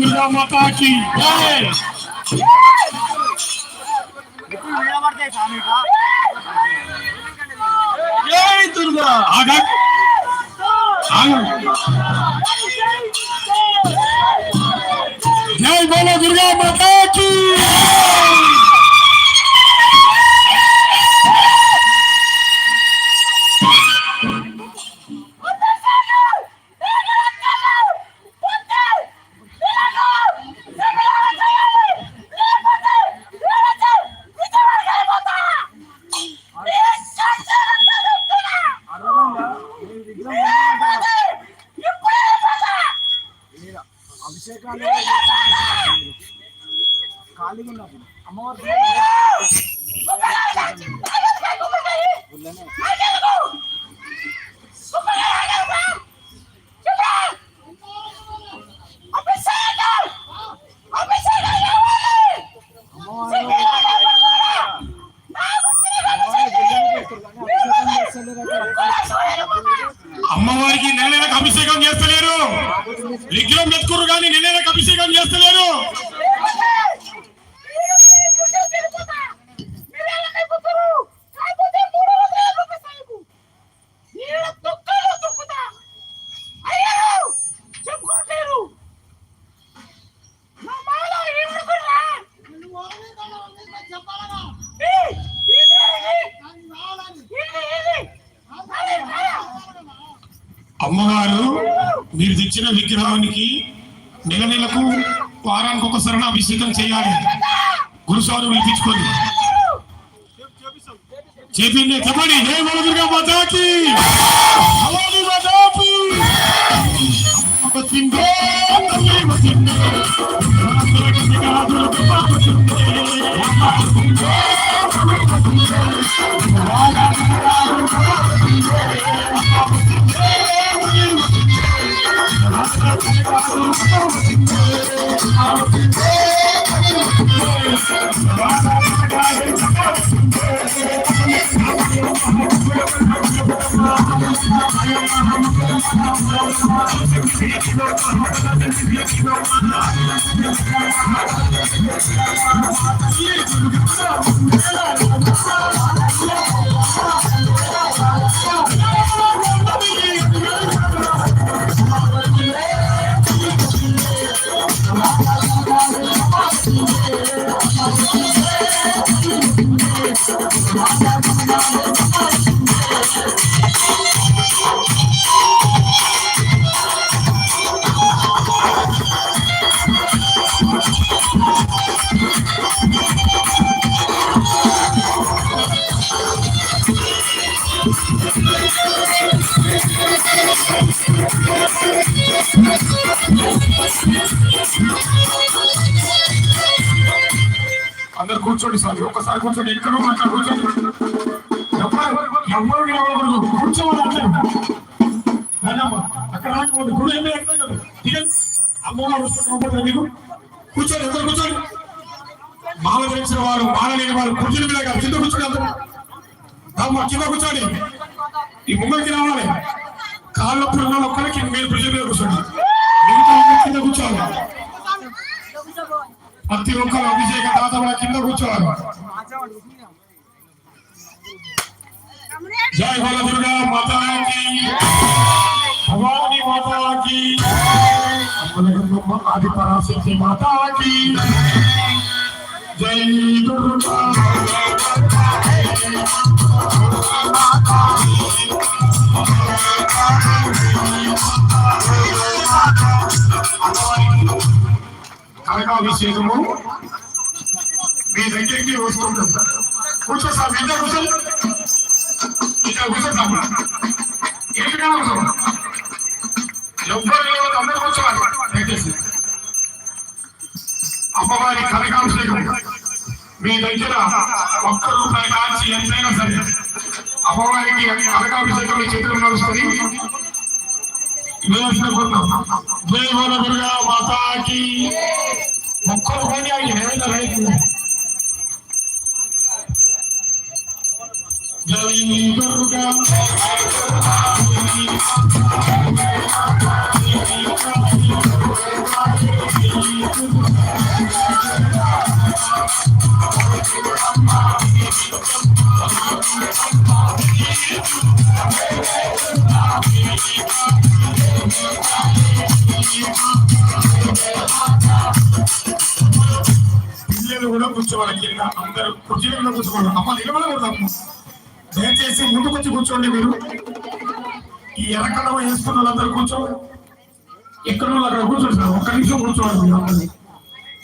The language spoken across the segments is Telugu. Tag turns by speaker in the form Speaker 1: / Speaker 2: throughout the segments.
Speaker 1: జై బోలో దుర్గా మాతాకి జై
Speaker 2: జై దుర్గా
Speaker 1: ఆగా
Speaker 2: ఖాళీగా ఉన్నప్పుడు అమ్మవారు అమ్మవారు అమ్మవారు గుళ్ళనే పెడతారు కానీ అభిషేకం చేస్తలేరు
Speaker 1: అమ్మవారికి నెల నెలకు అభిషేకం చేస్తలేరు విగ్రహం పెట్టుకోరు కానీ నెల నెలకు అభిషేకం చేస్తలేరు అమ్మగారు మీరు తెచ్చిన విగ్రహానికి నెల నెలకు వారానికి ఒక అభిషేకం చేయాలి. గురుసారు పిలిపించుకొని చెప్పింది చెప్పండి. జై బలదుర్గా మాతాకి అందరు కూర్చోండి సార్ ఒక్కసారి కూర్చోండి. ఎక్కడ అక్కడ కూర్చోండి. ఎవరు? ఎవరు కూర్చోవాలి అంటే అక్కడ రాకపోతే గుడి ఏమీ అమ్మవారు వస్తున్నారు మీకు. కూర్చోండి అందరు కూర్చోండి. మాల ధరించిన వారు మాల లేని వారు కూర్చుని మీద కాదు. కింద కూర్చోండి అందరూ. అమ్మ కింద కూర్చోండి. ఈ ముంగడికి రావాలి. కాళ్ళ పురుగులు ఒక్కరికి మీరు బ్రిడ్జ్ మీద కూర్చోండి. మిగతా అందరూ కింద కూర్చోవాలి. ప్రతి ఒక్కరు అభిషేక దాత కూడా కింద కూర్చోవాలి. జై బల దుర్గా మాతాకి. భవాని మాతాకి. అమ్మలగమ్మ ఆది పరాశక్తి మాతాకి. జై దుర్గా. కనకాభిషేకము. మీ దగ్గరికి వస్తుంటుంది కూర్చో సార్ మీద కూర్చో. ఇక్కడ కూర్చో సార్. ఎక్కడ కూర్చో? ఎవ్వరు లేవద్దు, అందరూ కూర్చోవాలి. దయచేసి. అమ్మవారి కనకాభిషేకం మీ దగ్గర ఒక్క రూపాయి కాల్చి ఎంతైనా సరే అమ్మవారికి కనకాభిషేకం మీ చేతులు నడుస్తుంది వేసుకుంటున్నాం జై బోల దుర్గా మాతాకి. ఒక్కరు కొని ఆగి ఏమైనా రైతు జై దుర్గా. పిల్లలు కూడా కూర్చోవాలి కింద అందరూ కుర్చీలు కూడా కూర్చోవాలి అమ్మ దయచేసి ముందుకు వచ్చి కూర్చోండి మీరు. ఈ ఎరకడం వేసుకున్న వాళ్ళందరూ కూర్చోవాలి. ఎక్కడ వాళ్ళు అక్కడ కూర్చుంటారు ఒక్క నిమిషం కూర్చోవాలి మీరు అందరూ.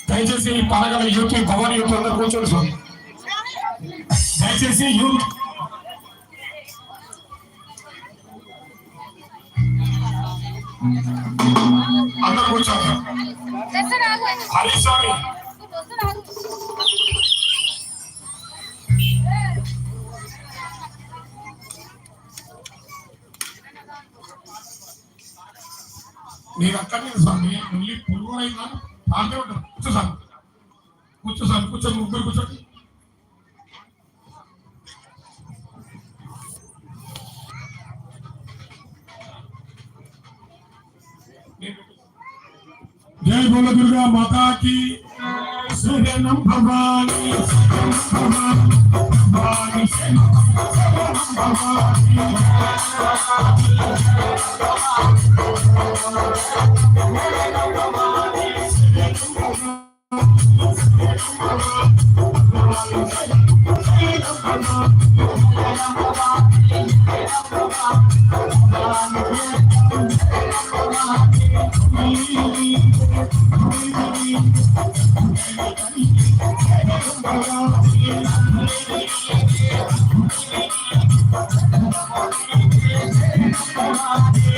Speaker 1: దయచేసి ఈ పాలగల యూత్ ఈ యూత్ అందరూ కూర్చోండి సార్ దయచేసి యూత్ అందరు కూర్చోండి. హరిస్వామి మీరు అక్కడ స్వామి. మళ్ళీ పురుగు అయినా పాటే ఉంటారు కూర్చో సార్ కూర్చో సార్ కూర్చొని ముగ్గురు కూర్చోండి. జై బోల దుర్గా మాతాకి. की శరణం భవాని భవాని భవాని. శరణం భవాని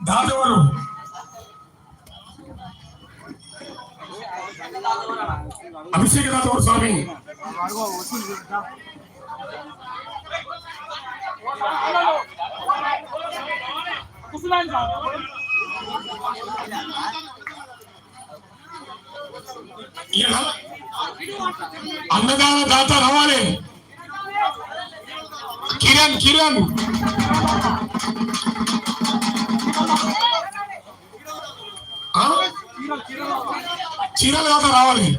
Speaker 1: దాదవరు అభిషేక దాదవరు స్వామి ఈయన అన్నదాన దాత రావాలి. కిరణ్ కిరణ్. ఆ? దాత రావాలి.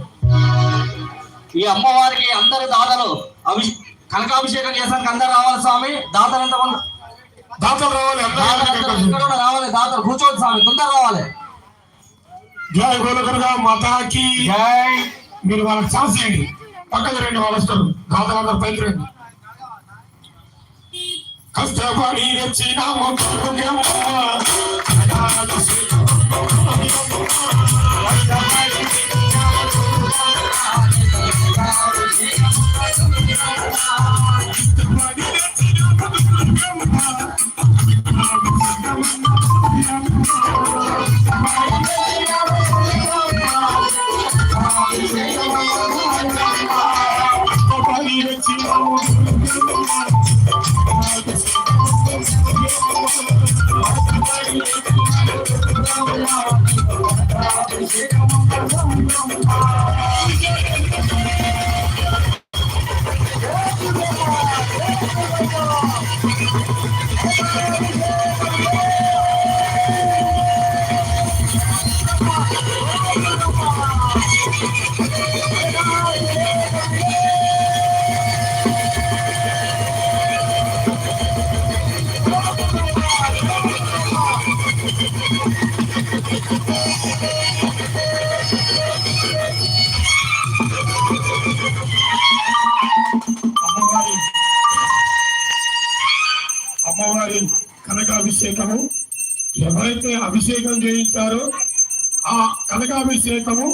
Speaker 3: ఈ అమ్మవారికి అందరు దాతలు అభి కనకాభిషేకం చేసానికి అందరు రావాలి స్వామి. దాతలు ఎంతమంది?
Speaker 1: దాతలు రావాలి అందరూ
Speaker 3: అందరూ రావాలి దాతలు కూర్చోండి స్వామి తొందర రావాలి.
Speaker 1: జై గోలకరుగా మాతాకి.
Speaker 3: జై.
Speaker 1: మీరు వాళ్ళకి ఛాన్స్ చేయండి పక్కన రండి వాళ్ళు వస్తారు. దాతలందరూ పైకి రండి. కష్టపడి వచ్చినాము కష్టపడి వచ్చినాము అమ్మవారి కనకాభిషేకము ఎవరైతే అభిషేకం చేయించారో ఆ కనకాభిషేకము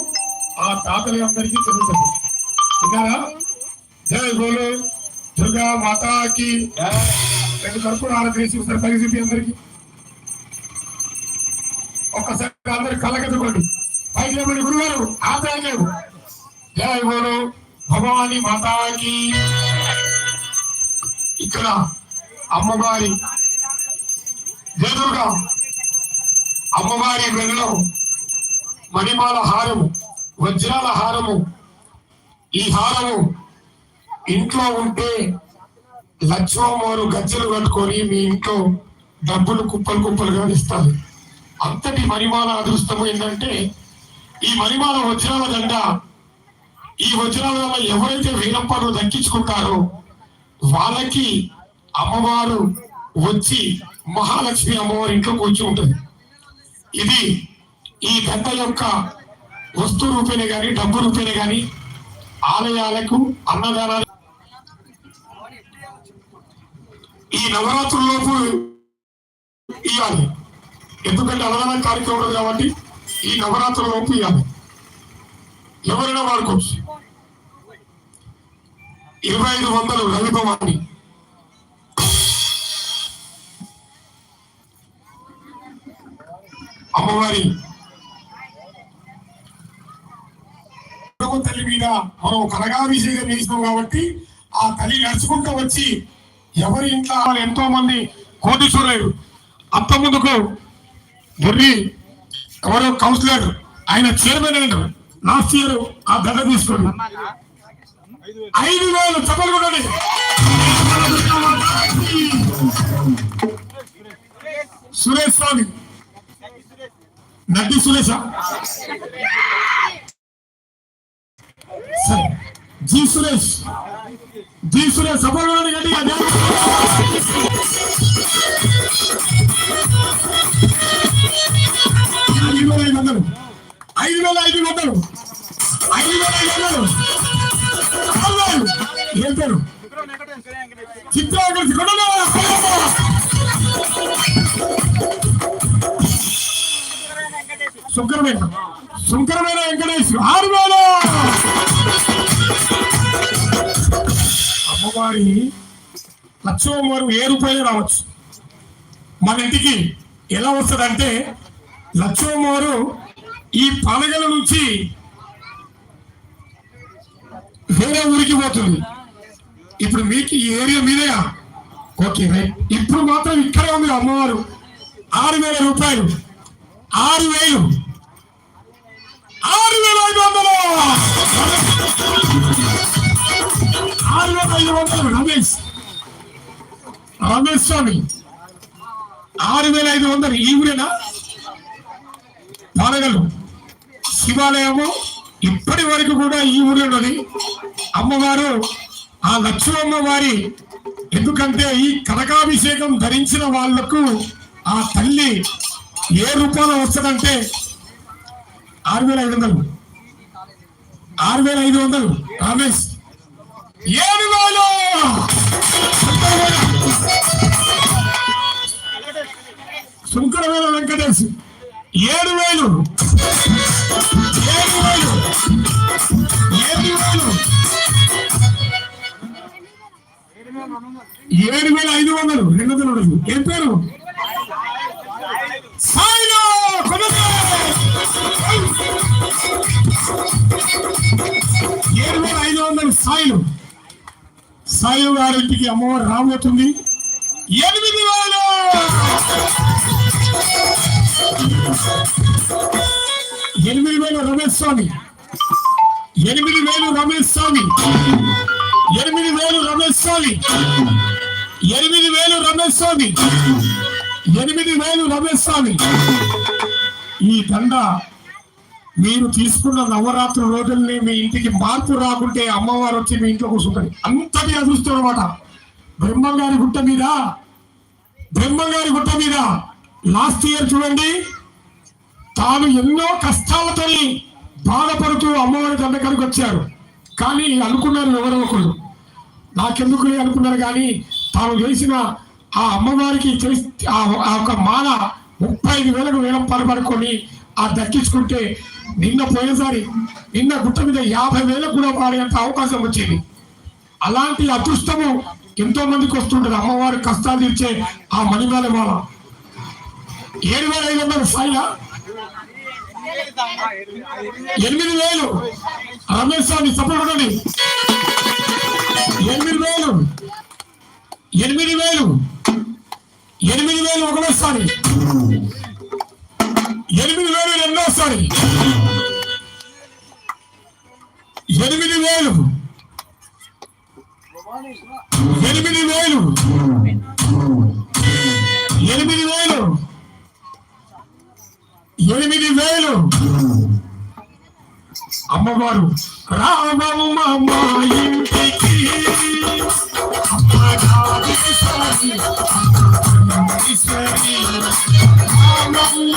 Speaker 1: ఆ తాతలి అందరికీ చెందుతుంది విన్నారా? జై బోలు దుర్గా మాతాకి. రెండు కర్పూర ఆరతి వేసి ఒకసారి పైకి అందరికి. ఒక్కసారి అందరు కలగదుకోండి. పైకి లేపండి గురుగారు ఆదాయం లేవు. జై బోలు భగవాని మాతాకి. ఇక్కడ అమ్మవారి ఎదురుగా అమ్మవారి మెడలో మణిమాల హారము వజ్రాల హారము. ఈ హారము ఇంట్లో ఉంటే లక్ష్మమ్మవారు గజ్జలు కట్టుకొని మీ ఇంట్లో డబ్బులు కుప్పలు కుప్పలుగా ఇస్తారు. అంతటి మణిమాల అదృష్టం ఏంటంటే ఈ మణిమాల వజ్రాల దండ ఈ వజ్రాల వల్ల ఎవరైతే వీరప్పను దక్కించుకుంటారో వాళ్ళకి అమ్మవారు వచ్చి మహాలక్ష్మి అమ్మవారి ఇంట్లో కూర్చుని ఉంటుంది ఇది ఈ పెద్ద యొక్క వస్తు రూపేనే కానీ డబ్బు రూపేనే కానీ ఆలయాలకు అన్నదానాలు. ఈ నవరాత్రుల్లోపు ఇవ్వాలి. ఎందుకంటే అన్నదాన కార్యక్రమం కాబట్టి ఈ నవరాత్రుల్లోపు ఇవ్వాలి. ఎవరైనా వాడుకోవచ్చు. ఇరవై ఐదు వందలు రవిభవాన్ని అమ్మవారి తల్లి మీద మనం కనగాభిషేకం చేసినాం కాబట్టి ఆ తల్లి నడుచుకుంటూ వచ్చి ఎవరి ఇంట్లో ఎంతో మంది కోటీశ్వరులు అత్త ముందుకు బుర్రి ఎవరో కౌన్సిలర్ ఆయన చైర్మన్ అయినారు లాస్ట్ ఇయర్ ఆ గడ్డ తీసుకోండి ఐదు వేలు చెప్పలు కొట్టండి. సురేష్ స్వామి. నడ్డి సురేష సరే జీ సురేష్ జీ సురేష్ సఫల్ గట్టిగా శుక్రమైన శంకరమైన వెంకటేష్. ఆరు వేలు అమ్మవారి లక్ష్మమ్మవారు ఏ రూపాయలు రావచ్చు? మన ఇంటికి ఎలా వస్తుందంటే లక్ష్మవారు ఈ పండగల నుంచి వేరే ఊరికి పోతుంది. ఇప్పుడు మీకు ఈ ఏరియా మీదేగా ఓకే రైట్. ఇప్పుడు మాత్రం ఇక్కడే ఉంది అమ్మవారు. ఆరు వేల రూపాయలు. ఆరు వేలు రమేష్. రమేష్ స్వామి ఆరు వేల ఐదు వందలు ఈ ఊరేనా? పానగలు శివాలయము ఇప్పటి వరకు కూడా ఈ ఊరిలోని. అమ్మవారు ఆ లక్ష్మమ్మ వారి ఎందుకంటే ఈ కనకాభిషేకం ధరించిన వాళ్ళకు ఆ తల్లి ఏ రూపంలో వస్తుందంటే ఆరు వేల ఐదు వందలు. ఆరు వేల ఐదు వందలు. రమేష్ ఏడు వేలు శంకరవేల వెంకటేష్ ఏడు వేలు ఏడు వేలు ఏడు వేలు ఏడు వేల ఐదు వందలు. రెండు వందలు ఉండదు ఏం పేరు? సాయిలో ఏడు వేల ఐదు వందలు సాయిలు. సాయి గారింటికి అమ్మవారు రాబోతుంది ఎనిమిది వేలు! ఎనిమిది వేలు రమేష్ స్వామి. ఎనిమిది వేలు రమేష్ స్వామి. ఎనిమిది వేలు రమేష్ స్వామి. ఎనిమిది వేలు రమేష్ స్వామి. ఎనిమిది వేలు రమేష్ స్వామి. ఈ దండ మీరు తీసుకున్న నవరాత్రి రోజుల్ని మీ ఇంటికి మార్పు రాకుంటే అమ్మవారు వచ్చి మీ ఇంట్లో కూర్చుంటుంది అంతటి అదృష్టం అనమాట బ్రహ్మంగారి గుట్ట మీద బ్రహ్మంగారి గుట్ట మీద లాస్ట్ ఇయర్ చూడండి తాను ఎన్నో కష్టాలతోని బాధపడుతూ అమ్మవారి దండకానికి వచ్చారు. కానీ అనుకున్నారు ఎవరో ఒకరు. నాకెందుకు అనుకున్నారు కానీ తాను చేసిన ఆ అమ్మవారికి చేసి ఆ ఆ ఒక మాల ముప్పై ఐదు వేలకు వేలం పరబడుకొని ఆ దక్కించుకుంటే నిన్న పోయినసారి నిన్న గుట్ట మీద యాభై వేలకు కూడా పాడేంత అవకాశం వచ్చింది. అలాంటి అదృష్టము ఎంతో మందికి వస్తుంటది. అమ్మవారి కష్టాలు తీర్చే ఆ మణిమాల మాల. ఏడు వేల ఐదు వందలు సాయిలా ఎనిమిది వేలు రమేష్ స్వామి సపోర్ట్ ఎనిమిది వేలు ఎనిమిది వేలు ఎనిమిది వేలు ఒకటోసారి. ఎనిమిది ఎనిమిది వేలు. ఎనిమిది వేలు. ఎనిమిది వేలు. ఎనిమిది వేలు. అమ్మవారు రామమ్మ మా ఇంటికి. రామమ్మ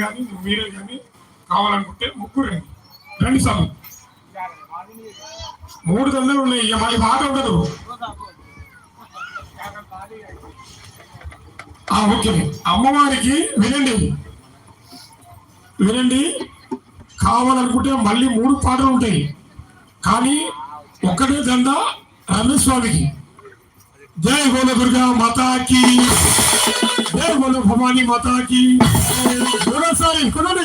Speaker 1: కానీ మీరే కానీ కావాలనుకుంటే ముగ్గురు రండి. రండి సార్. మూడు దండలు ఉన్నాయి. ఇక మళ్ళీ బాధ ఉండదు. ఆ, ఓకే. అమ్మవారికి వినండి. వినండి. కావాలనుకుంటే మళ్ళీ మూడు పాటలు ఉంటాయి. కానీ ఒక్కటే దండ రమేష్ స్వామికి జై బోల దుర్గా మాతాకి జై బోల భవానీ మాతాకి మూడోసారి కొనండి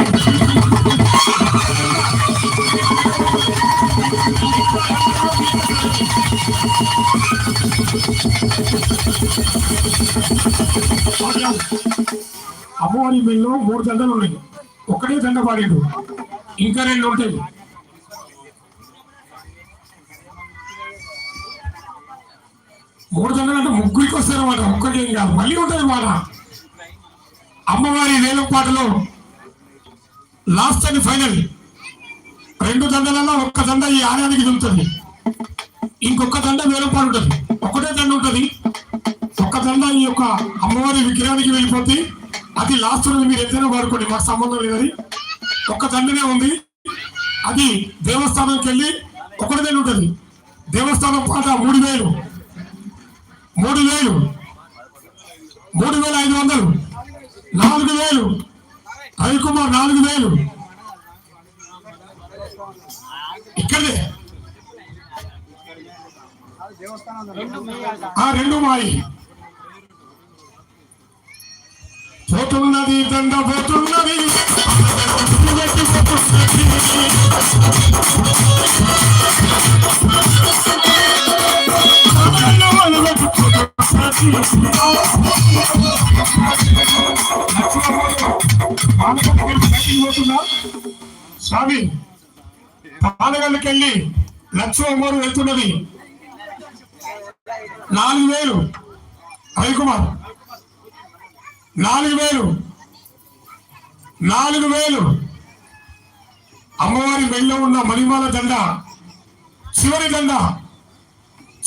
Speaker 1: అమ్మవారి మెల్లో మూడు దండలు ఉన్నాయి. ఒకటే దండ పాడిండు. ఇంకా రెండు ఉంటాయి. మూడు దండలు అంటే ముగ్గురికి వస్తారన్నమాట. ఒక్కటే కాదు. మళ్ళీ ఉంటుంది మాట. అమ్మవారి వేలం పాటలో లాస్ట్ అండ్ ఫైనల్ రెండు దండలలో ఒక్క దండ ఈ ఆలయానికి దిగుతుంది ఇంకొక దండ వేలంపాటు ఉంటుంది. ఒకటే దండ ఉంటుంది. ఒక్క దండ ఈ యొక్క అమ్మవారి విగ్రహానికి వెళ్ళిపోతే అది లాస్ట్ మీరు ఎంతైనా వాడుకోండి. మాకు సంబంధం లేదని ఒక్క దండనే ఉంది. అది దేవస్థానంకి వెళ్ళి ఒకటిదే ఉంటుంది. దేవస్థానం పాట మూడు వేలు. మూడు వేలు మూడు వేల ఐదు వందలు. నాలుగు వేలు రవికుమార్ నాలుగు వేలు ఇక్కడే ఆ రెండు మాయి. పోతున్నది దండ పోతున్నది. స్వామి పాలగల్కి లక్ష లక్ష్మమ్మోరు వెళ్తున్నది. నాలుగు వేలు. రవికుమార్ నాలుగు వేలు. నాలుగు వేలు. అమ్మవారి మెళ్ళో ఉన్న మణిమాల దండ చివరి దండ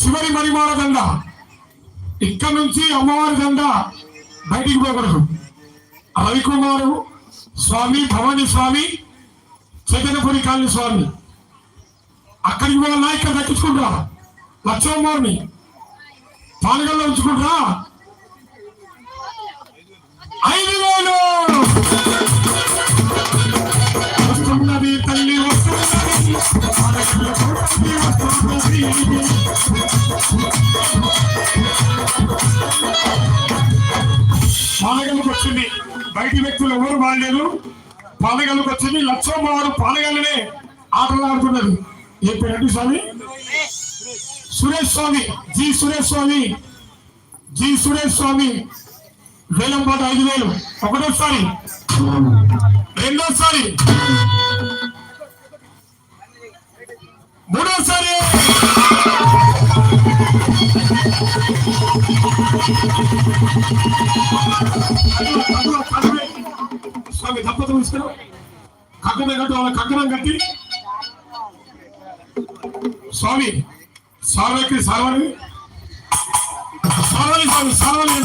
Speaker 1: చివరి మణిమాల దండ. ఇక్కడ నుంచి అమ్మవారి దండ బయటికి పోకూడదు. రవికుమారు స్వామి భవానీ స్వామి చైతన్యపురి కాలనీ స్వామి. అక్కడికి పోవాలన్నా ఇక్కడ దక్కించుకుంటారా లక్ష్మమ్మవారిని పాలగల్లో ఉంచుకుంటారా? ఐదు వేలు! బయటి వ్యక్తులు ఎవరు బాగాలేదు పాలగల్లుకు వచ్చింది. లక్ష్మమ్మ వారు పాలగల్లనే ఆటలు ఆడుతున్నది. ఏ పేరు స్వామి? సురేష్ స్వామి. జి సురేష్ స్వామి. జి సురేష్ స్వామి. వేలం పాట ఐదు వేలు. ఒకటోసారి. రెండోసారి. మూడోసారి. స్వామి తప్పదు తీసుకురా కక్కన కట్టు వాళ్ళ కక్కనం కట్టి. స్వామి సార్వకి సార్వని సార్వని స్వామి సార్వని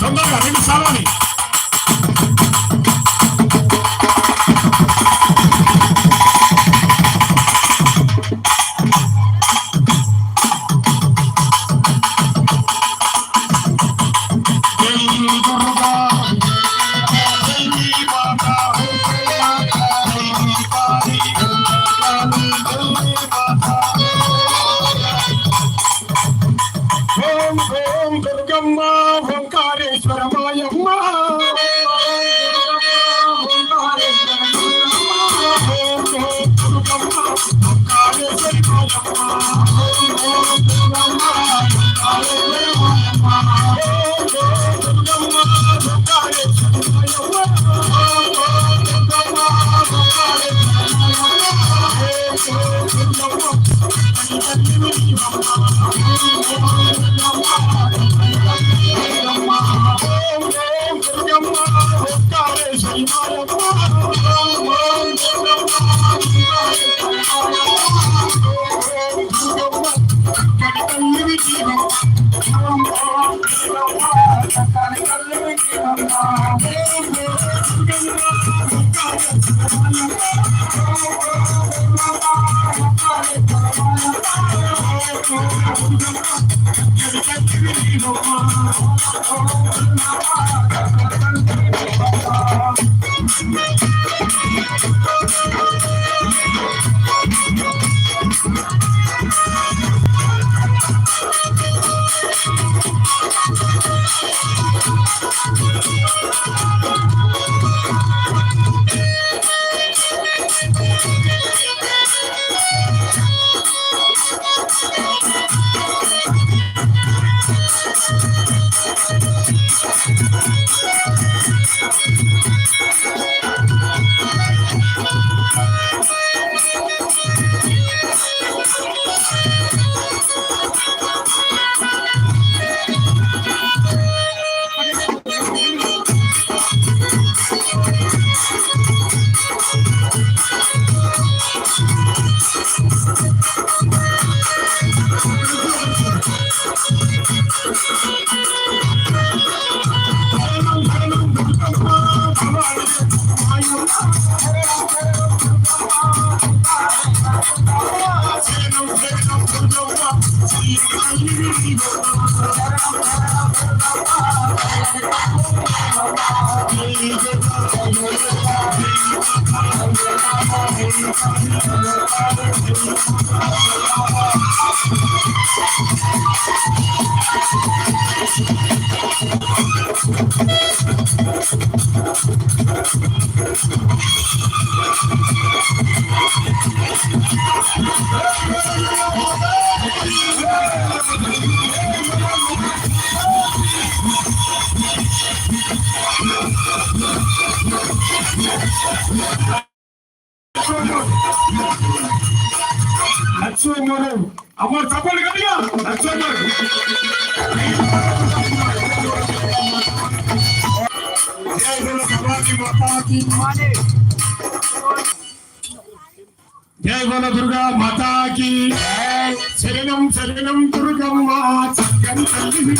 Speaker 1: తొందరగా రెండు సార్వని I'm gonna go Oh, Laxman గారు అమ్మ చెప్పండి కదిగా లక్ష్మణ్ గారు బోలో భగవతి దుర్గా మాతాకి. శరణం శరణం దుర్గమ్మ చక్కని తల్లి